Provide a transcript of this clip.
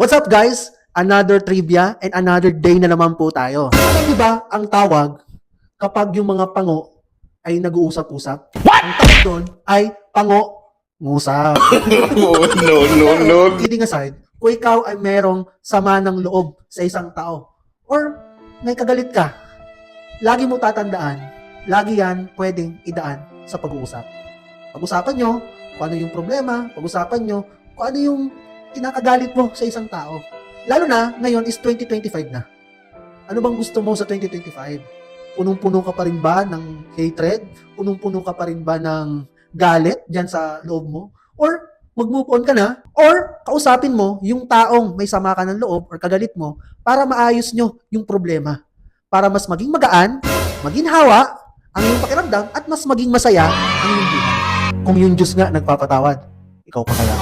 What's up guys? Another trivia and another day na naman po tayo. Alam niyo ba ang tawag kapag yung mga pango ay nag-uusap-usap? Ang tawag doon ay pango-ngusap. Oh, no, no, no. Kidding aside, kung ikaw ay merong sama ng loob sa isang tao or may kagalit ka, lagi mo tatandaan, lagi yan pwedeng idaan sa pag-uusap. Pag-usapan nyo kung ano yung problema, pag-usapan nyo kung ano yung kinakagalit mo sa isang tao. Lalo na, ngayon is 2025 na. Ano bang gusto mo sa 2025? Punong-puno ka pa rin ba ng hatred? Punong-puno ka pa rin ba ng galit dyan sa loob mo? Or mag-move on ka na? Or kausapin mo yung taong may sama ka ng loob or kagalit mo para maayos nyo yung problema. Para mas maging magaan, maging hawa ang iyong pakiramdam at mas maging masaya ang iyong buhay. Kung yung Diyos nga nagpapatawad, ikaw pa kaya.